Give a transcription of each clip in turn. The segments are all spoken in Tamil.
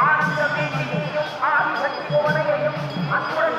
ஆனந்தமே ஆதி சக்தி கோடையையும் அன்புடன்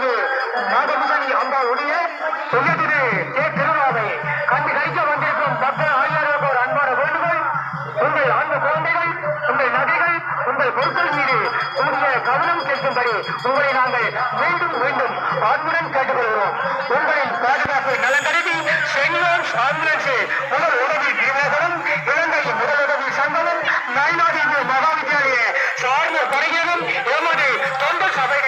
நாய்நாடு இது நாகபூசணி அம்பாவுடைய தொகுதிரு கே திருநாவை கண்டு கழிக்க வந்திருக்கும் பக்த ஆயிரம் ஒரு அன்பான வேண்டுகோள் உங்கள் அன்பு குழந்தைகள் உங்கள் நகைகள் உங்கள் பொருட்கள் மீது கூடிய கவனம் செலுத்தும்படி உங்களை நாங்கள் மீண்டும் மீண்டும் அன்புடன் கேட்டுக்கொள்கிறோம். உங்களின் பாதுகாப்பு நலன் கருதி செங்கோன்ஸ் ஆம்புலன்ஸ் முதல் உதவி பிரிவினர்களும் இலங்கை முதலுதவி சங்கமும் நாய்நாடு மகா வித்தியாலய சார்ந்த படையினரும் எமது தொண்டு சபைகள்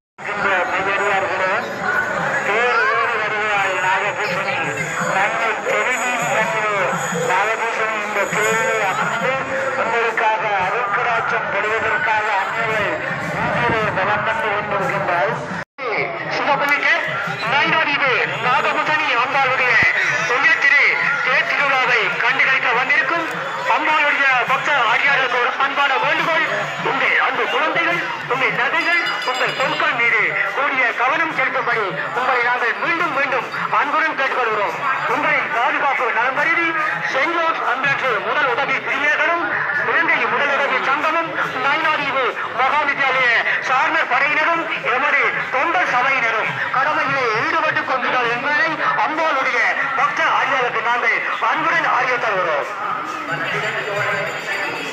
செஞ்சோஸ் சென்ட் அம்பேத்கர் முதல் உதவி பிரிவினர்களும் இலங்கை முதல் உதவி சங்கமும் நாய்நாதீவு மகா வித்தியாலய சார்ந்த படையினரும் எமது தொண்டர் சபையினரும் கடமையிலே ஈடுபட்டுக் கொண்டுள்ளார் என்பதை அம்பாளுடைய பக்த ஆரியாருக்கு நாங்கள் அன்புடன் ஆரிய தருகிறோம்.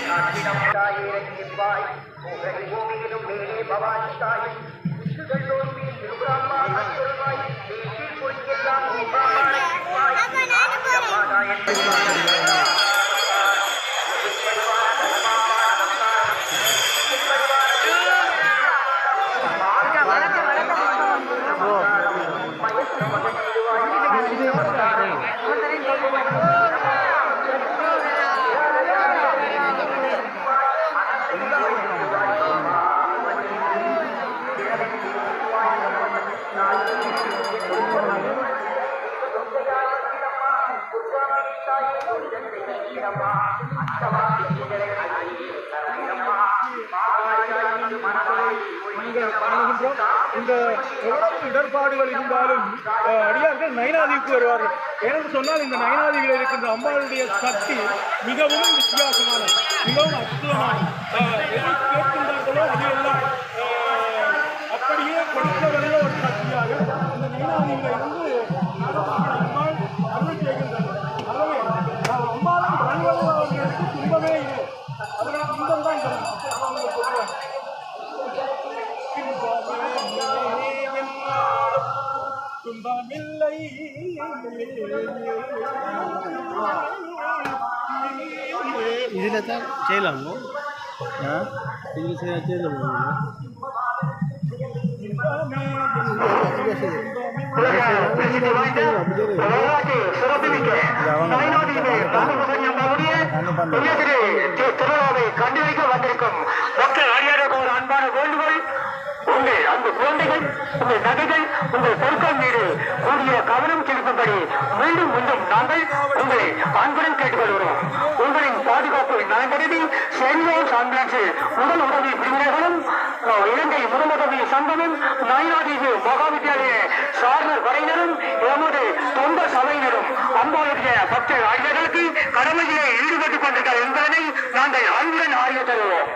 காணுகின்றோம் இடர்பாடுகள் இருந்தாலும் அஹ், அடியார்கள் நயனாதிக்கு வருவார்கள். ஏனென்று சொன்னால் இந்த நயனாதிவில் இருக்கின்ற அம்பாளுடைய சக்தி மிகவும் வித்தியாசமானது மிகவும் அற்புதமானது. அஹ், எதை கேட்கின்றார்களோ அது எல்லாம் அம்மாவுடைய உயர்திரு திரு- திருவிழாவை கண்டுபிடிக்க வந்திருக்கும் டாக்டர் ஆரியாருக்கு ஒரு அன்பான வேண்டுகோள் உங்கள் அன்பு குழந்தைகள் உங்கள் நகைகள் உங்கள் பொருட்கள் மீது கூடிய கவனம் செலுத்தும்படி மீண்டும் மீண்டும் நாங்கள் உங்களை அன்புடன் கேட்டுக்கொள்கிறோம். உங்களின் பாதுகாப்பு நலன் கருதி சென்ட் ஆம்புலன்ஸ் முதல் உதவி பிரிவினர்களும் இலங்கை முதலுதவி சங்கமும் மகா மகாவித்யாலய சார்பர் படையினரும் எமது தொண்ட சபையினரும் அம்பாளுடைய பக்த ஆய்வர்களுக்கு கடமையிலே ஈடுபட்டுக் கொண்டிருக்கிறார் என்பதனை நாங்கள் அன்புடன் ஆய்வு தருவோம்.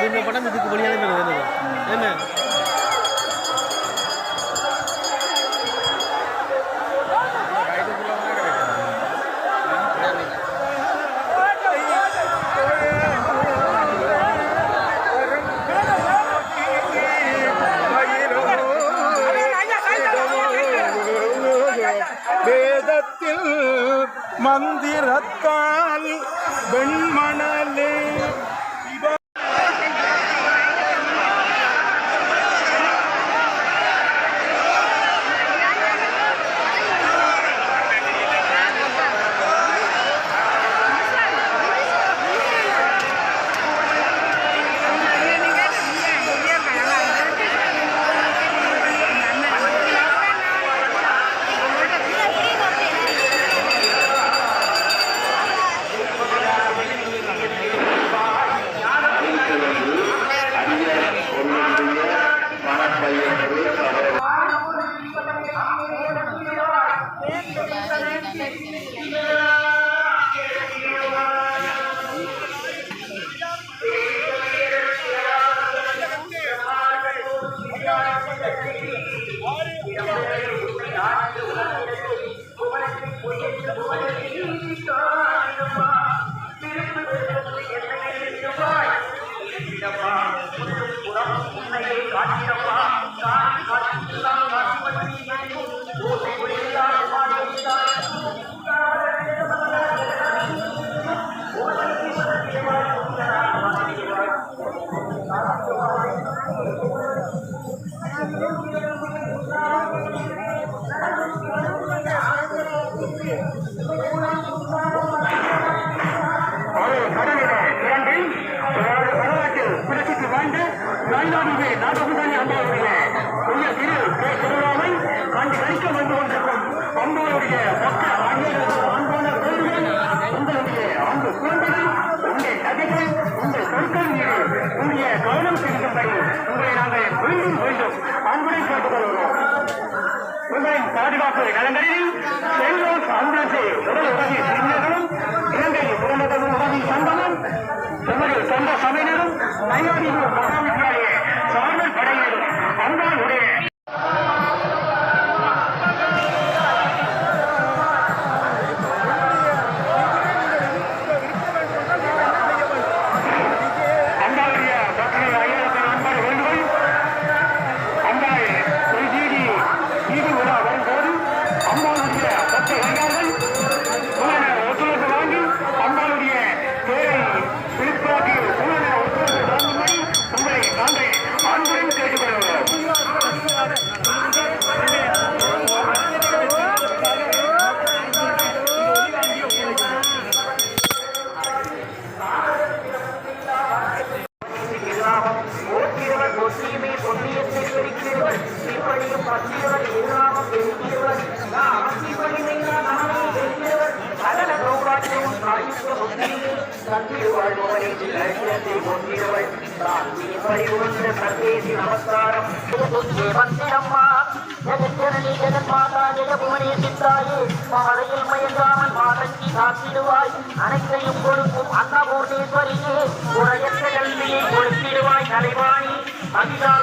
அப்படின்ற படம் இதுக்கு வழியாக வேணும் என்ன மந்திர நயினாதீவு நாகசுந்தரி அம்பாவுடைய உரிய திரு கே. திருவிழாவை கண்டு கழிக்க வந்து கொண்டிருக்கும் அம்பாவுடைய மொத்த ஆகியோருக்கு அன்பான உங்களுடைய அன்பு குழந்தைகள் உங்கள் நகைகள் உங்கள் பொருட்கள் மீது கவனம் செலுத்தும்படி உங்களை நாங்கள் மீண்டும் மீண்டும் அன்புடன் கேட்டுக்கொள்கிறோம் உங்களின் பாதுகாப்பு நலன்களில் செல்வம் ஆம்புலன்ஸை முதல் உதவி பிரிவினர்களும் இலங்கை முதலமைச்சர் உதவி சங்கமும் எமது சொந்த சபையினரும் நயோதிபு மகாவித்யாலய சார்பல் படையினரும் அன்பால் உடைய அம்பாளுடைய 자기가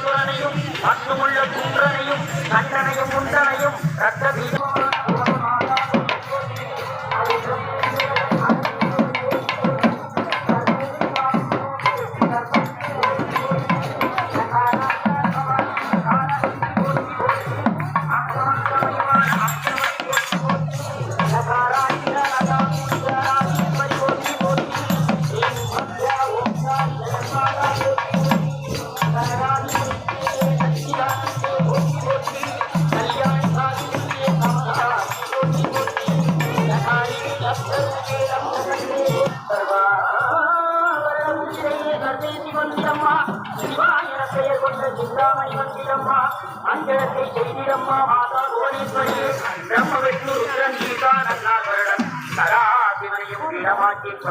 மங்களத்தை செய்திடம்மா மாதா புவனேஸ்வரி பிரம்ம விஷ்ணு ருத்ரன் சீதானந்தாகரணன் சதா சிவனையும் இடமாக்கிக்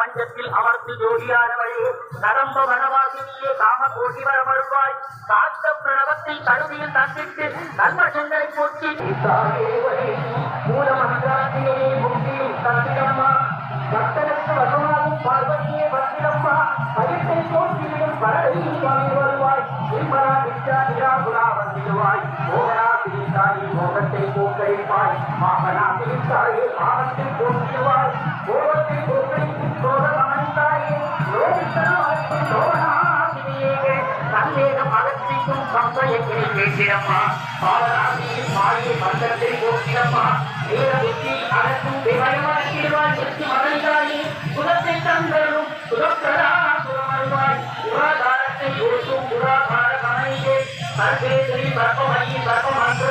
மஞ்சத்தில் அமர்ந்து ஜோதியானவளே நரம்ப வனவாசினியே காம கோட்டி வர மறுவாய் காத்த பிரணவத்தை தழுவியில் தந்திட்டு நல்வசங்களை போற்றி. மூலமந்திராத்தியே முக்தி தந்திரமா பக்தனுக்கு வசம் பார்வதியே வந்திரம்மா பயத்தை தோற்றிவிடும் பரடையில் வாங்கி வருவாய். நிர்மலா வித்யா நிராகுலா வந்திடுவாய் மோகனா பிரித்தாயி மோகத்தை போக்கழிப்பாய் மாகனா பிரித்தாயே ஆகத்தை போக்கிடுவாய். கோபத்தை போக்கழிக்கும் பாலராசியின் மாயை மந்தத்தை போக்கிடம்மா நேர புத்தி அனைத்தும் விவரமாக்கிடுவாய் மன குலத்தை தந்தரும் குலத்தரா குலமருவாய் புராதாரத்தை ஒருத்தும் புராதார கமனியே பர்பேதிரி பர்பமயி பர்பமந்திர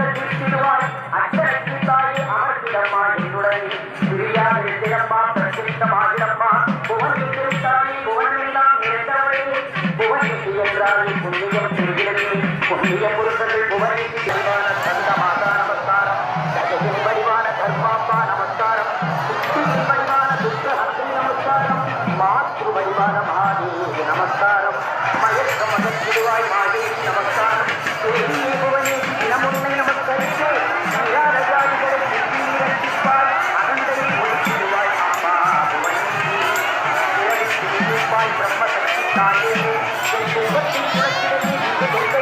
Thank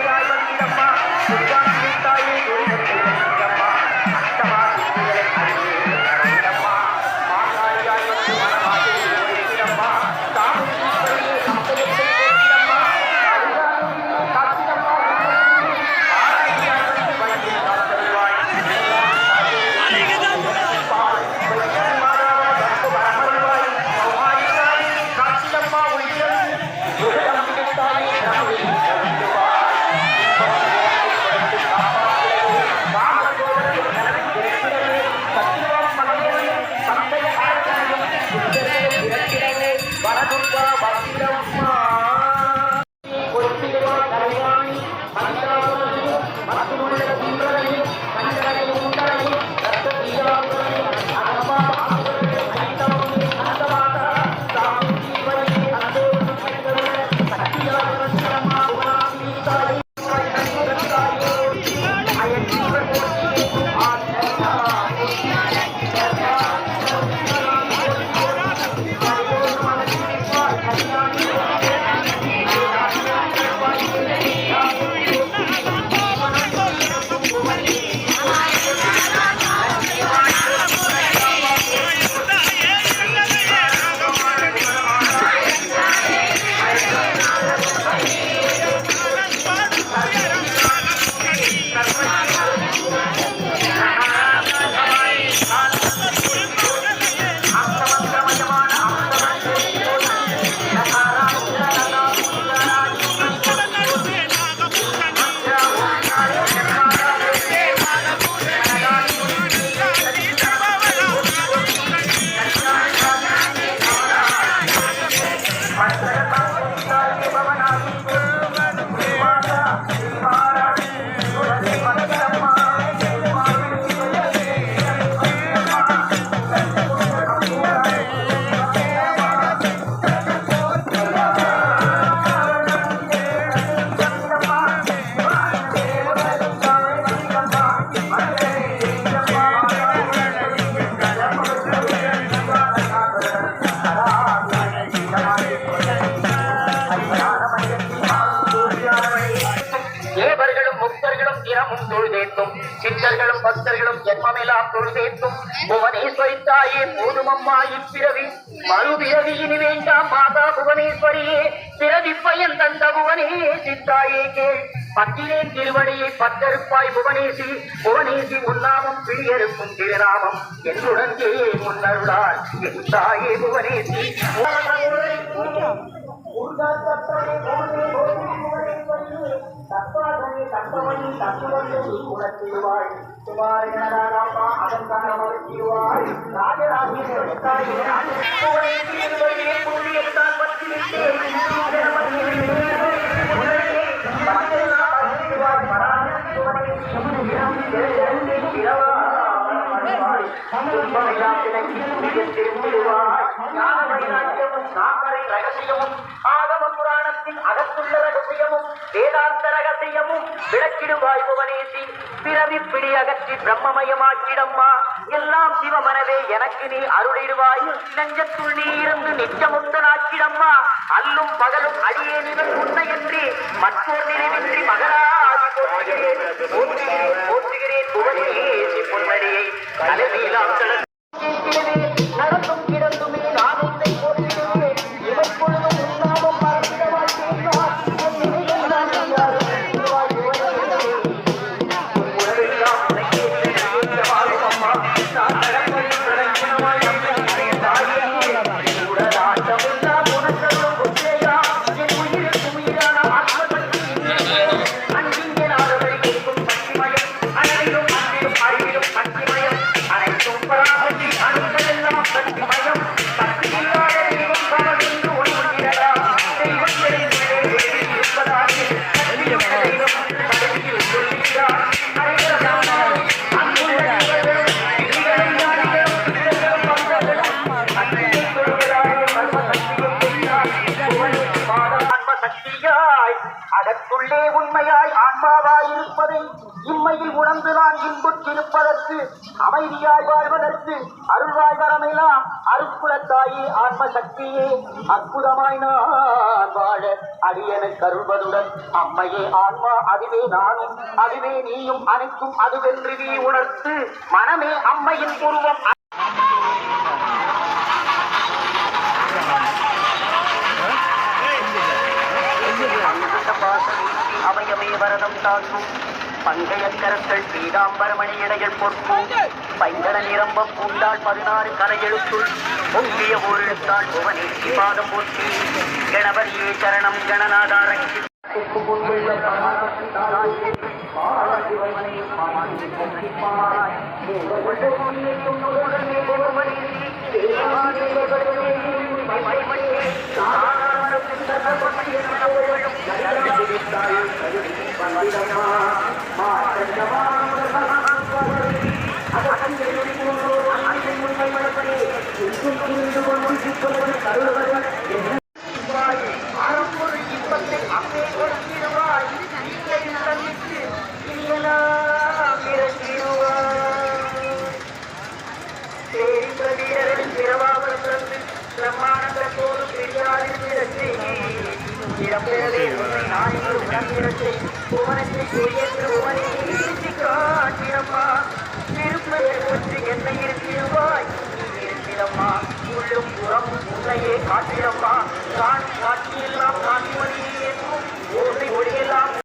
you. ஜென்மமெல்லாம் தொழுதேத்தும் புவனேஸ்வரி தாயே போதுமம்மா இப்பிறவி மறுபிறவி இனி வேண்டாம் மாதா புவனேஸ்வரியே. பிறவி பயன் தந்த புவனே சித்தாயே கேள். பத்திரேன் திருவடியை பத்தருப்பாய் புவனேசி. புவனேசி உன்னாமம் பிரியருக்கும் திருநாமம். என்னுடன் முன்னருளாய் என் தாயே புவனேசி. தத்வாதனி தத்தமணி தத்துவத்தை உணர்த்திடுவாள் குமாரகணராமா அலங்காரமாக தீர்வாள் ராஜராஜேந்திர புண்ணியத்தால் பற்றி நாக ரகசியமும் ஆகம புராணத்தின் அகத்துள்ள ரகசியமும் வேதாந்த ரகசியமும் விளக்கிடுவாய் புவனேசி பிறவி பிடி அகற்றி பிரம்மமயமாக்கிடம்மா எல்லாம் சிவமனவே எனக்கு நீ அருளிடுவாய் நெஞ்சத்துள் நீ இருந்து நிச்சமுத்தனாக்கிடம்மா அல்லும் பகலும் அடியே நிவன் உன்னையன்றி மற்றொரு நினைவின்றி மகளாகி போற்றுகிறேன் போற்றுகிறேன் போற்றுகிறேன் புவனேசி பொன்னடியை தலைமையிலாம் அதற்குள்ளே உண்மையாய் ஆன்மாவாய் இருப்பதை இம்மையில் உணர்ந்து நான் இன்புற்றிருப்பதற்கு அமைதியாய் வாழ்வதற்கு அருள்வாய் வரமெல்லாம் அருக்குலத்தாயே ஆன்ம சக்தியே அற்புதமாய் நான் வாழ அடியனை கருள்வதுடன் அம்மையே ஆன்மா அதுவே நானும் அதுவே நீயும் அனைத்தும் அதுவென்று நீ உணர்த்து மனமே அம்மையின் உருவம் அவையமே தாக்கும் தாங்கும் பங்கைய கரங்கள் பீதாம்பரமணி இடையில் பொற்பும் பைங்கட நிரம்ப பூண்டாள் பதினாறு கரையெழுத்துள். பொங்கிய ஊரெழுத்தாள் புவனேசி பாதம் போற்றி. கணபதியே சரணம் கணநாதாரங்கி முன்புள்ள பரமபக்தி தாயே,